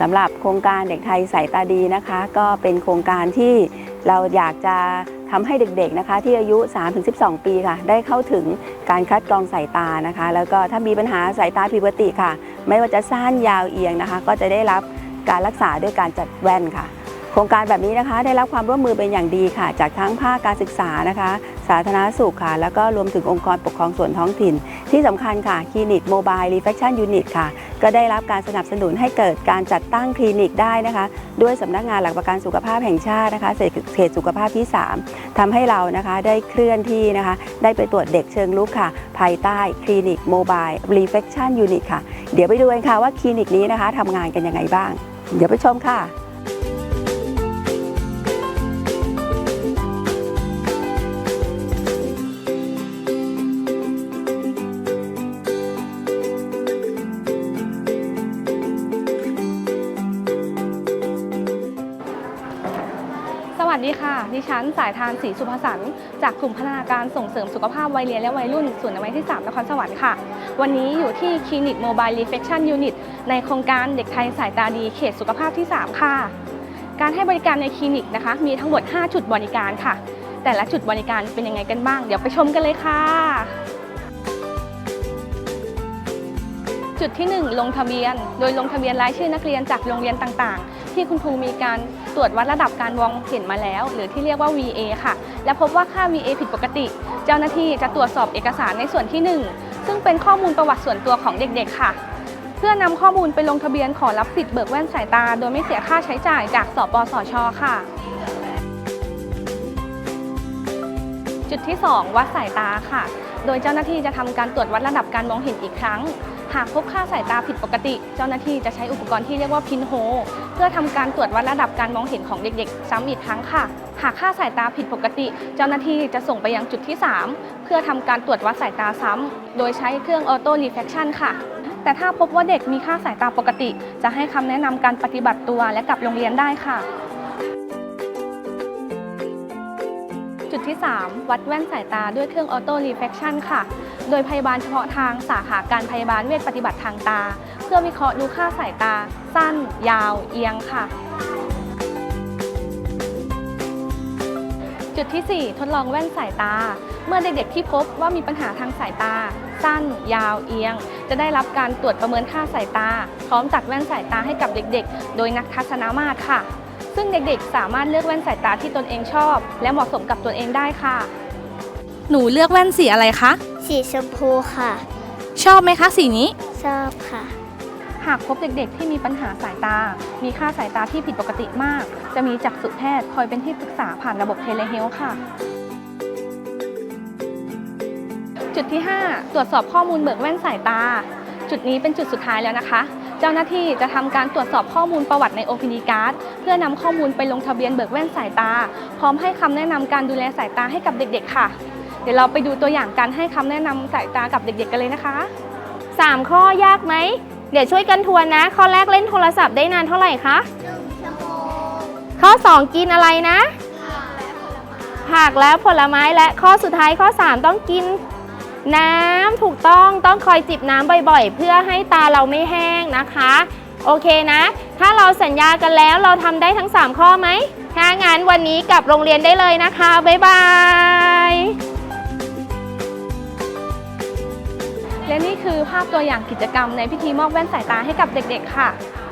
สำหรับโครงการเด็กไทยสายตาดีนะคะ ก็เป็นโครงการที่เราอยากจะทำให้เด็กๆนะคะที่อายุ 3-12 ปีค่ะ ได้เข้าถึงการคัดกรองสายตานะคะ แล้วก็ถ้ามีปัญหาสายตาผิดปกติค่ะ ไม่ว่าจะสั้นยาวเอียงนะคะ ก็จะได้รับการรักษาด้วยการจัดแว่นค่ะ โครงการแบบนี้นะคะได้รับความร่วมมือเป็นอย่างดีค่ะ จากทั้งภาคการศึกษานะคะ สาธารณสุขค่ะ แล้วก็รวมถึงองค์กรปกครองส่วนท้องถิ่น ที่สำคัญค่ะคลินิกโมบายรีเฟคชั่นยูนิตค่ะ ก็ได้รับการสนับสนุนให้เกิดการจัดตั้งคลินิกได้นะคะ ด้วยสำนักงานหลักประกันสุขภาพแห่งชาตินะคะเขตสุขภาพที่ 3ทำให้เรานะคะได้เคลื่อนที่นะคะ ได้ไปตรวจเด็กเชิงลุกค่ะ ภายใต้คลินิกโมบายรีเฟคชั่นยูนิตค่ะ เดี๋ยวไปดูกันค่ะว่าคลินิกนี้นะคะทำงานกันยังไงบ้าง เดี๋ยวไปชมค่ะ ดีค่ะ ดิฉันสายทานศรีสุภสันต์จากกลุ่มพัฒนาการส่งเสริมสุขภาพวัยเรียนและวัยรุ่นส่วนอวัยที่ 3 นครสวรรค์ค่ะ วันนี้อยู่ที่คลินิกโมบายรีเฟคชั่นยูนิตในโครงการเด็กไทยสายตาดีเขตสุขภาพที่ 3 ค่ะ การให้บริการในคลินิกนะคะ มีทั้งหมด 5 จุดบริการค่ะ แต่ละจุดบริการเป็นยังไงกันบ้าง เดี๋ยวไปชมกันเลยค่ะ จุดที่ 1 ลงทะเบียน โดยลงทะเบียนรายชื่อนักเรียนจากโรงเรียนต่างๆ ที่คุณครูมีการตรวจวัดระดับการมองเห็นมาแล้ว หรือที่เรียกว่า VA ค่ะ และพบว่าค่า VA ผิดปกติ เจ้าหน้าที่จะตรวจสอบเอกสารในส่วนที่ 1 ซึ่งเป็นข้อมูลประวัติส่วนตัวของเด็กๆ ค่ะ เพื่อนำข้อมูลไปลงทะเบียนขอรับสิทธิ์เบิกแว่นสายตา โดยไม่เสียค่าใช้จ่ายจากสปสชค่ะ จุดที่ 2 วัดสายตาค่ะ โดยเจ้าหน้าที่จะทำการตรวจวัดระดับการมองเห็นอีกครั้ง หากพบค่าสายตาผิดปกติ เจ้าหน้าที่จะใช้อุปกรณ์ที่เรียกว่าพินโฮเพื่อทำการตรวจวัดระดับการมองเห็นของเด็กๆ ซ้ำอีกครั้งค่ะ หากค่าสายตาผิดปกติ เจ้าหน้าที่จะส่งไปยังจุดที่ 3 เพื่อทำการตรวจวัดสายตาซ้ำโดยใช้เครื่องออโต้รีเฟคชั่นค่ะแต่ถ้าพบว่าเด็กมีค่าสายตาปกติ จะให้คำแนะนำการปฏิบัติตัวและกลับโรงเรียนได้ค่ะ จุดที่ 3 วัดแว่นสายตาด้วยเครื่องออโต้รีเฟคชั่นค่ะ โดยพยาบาลเฉพาะทางสาขาการพยาบาลเวชปฏิบัติทางตา เพื่อวิเคราะห์ดูค่าสายตา สั้น ยาว เอียงค่ะ จุดที่ 4 ทดลองแว่นสายตา เมื่อเด็กๆที่พบว่ามีปัญหาทางสายตา สั้น ยาว เอียง จะได้รับการตรวจประเมินค่าสายตา พร้อมจัดแว่นสายตาให้กับเด็กๆ โดยนักทัศนมาตรค่ะ ซึ่งเด็กๆ สามารถเลือกแว่นสายตาที่ตนเองชอบ และเหมาะสมกับตนเองได้ค่ะ หนูเลือกแว่นสีอะไรคะ สีชมพูค่ะ ชอบไหมคะสีนี้ ชอบค่ะ หากพบเด็กๆ ที่มีปัญหาสายตา มีค่าสายตาที่ผิดปกติมาก จะมีจักษุแพทย์คอยเป็นที่ปรึกษาผ่านระบบเทเลเฮลท์ค่ะ จุดที่ 5 ตรวจสอบข้อมูลเบิกแว่นสายตา จุดนี้เป็นจุดสุดท้ายแล้วนะคะ เจ้าหน้าที่จะทำการตรวจสอบข้อมูลประวัติใน OPD Card เพื่อนำข้อมูลไปลงทะเบียนเบิกแว่นสายตา พร้อมให้คำแนะนำการดูแลสายตาให้กับเด็ก ๆ ค่ะ เดี๋ยวเราไปดูตัวอย่างการให้คำแนะนำสายตากับเด็กๆกันเลยนะคะ 3 ข้อยากไหม เดี๋ยวช่วยกันทวนนะ ข้อแรกเล่นโทรศัพท์ได้นานเท่าไหร่คะ ข้อ 2 กินอะไรนะ ผักและผลไม้และข้อสุดท้ายข้อ 3 ต้องกิน น้ำถูกต้องต้องคอยจิบน้ำบ่อยๆ เพื่อให้ตาเราไม่แห้งนะคะโอเคนะ ถ้าเราสัญญากันแล้วเราทำได้ทั้ง 3 ข้อไหม ถ้างั้นวันนี้กลับโรงเรียนได้เลยนะคะ บ๊ายบายาพตัวอย่างกิจกรรมในพิธีมอบแว่นสายตาให้กับเด็กๆ ค่ะ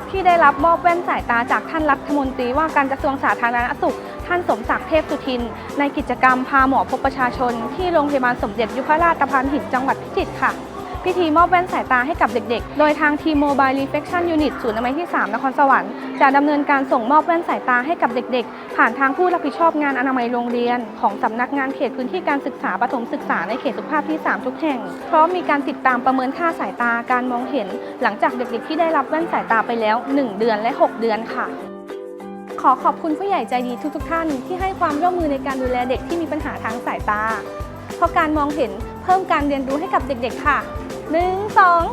ที่ได้รับมอบแว่นสายตาจากท่านรัฐมนตรีว่าการกระทรวงสาธารณสุข ท่านสมศักดิ์เทพสุทิน ในกิจกรรมพาหมอพบประชาชน ที่โรงพยาบาลสมเด็จยุพราชตะพานหินจังหวัดพิจิตรค่ะ พิธีมอบแว่นสายตาให้กับเด็กๆ โดยทางทีมโมบายรีเฟคชั่นยูนิตศูนย์อนามัยที่ 3 นครสวรรค์ จะดำเนินการส่งมอบแว่นสายตาให้กับเด็กๆ ผ่านทางผู้รับผิดชอบงานอนามัยโรงเรียน ของสำนักงานเขตพื้นที่การศึกษาปฐมศึกษาในเขตสุขภาพที่ 3 ทุกแห่ง พร้อมมีการติดตามประเมินค่าสายตาการมองเห็น หลังจากเด็กๆ ที่ได้รับแว่นสายตาไปแล้ว 1 เดือนและ 6 เดือนค่ะขอขอบคุณผู้ใหญ่ใจดีทุกๆท่านที่ให้ความร่วมมือในการดูแลเด็กที่มีปัญหาทางสายตา เพราะการมองเห็นเพิ่มการเรียนรู้ให้กับเด็กๆค่ะ หนึ่งสอง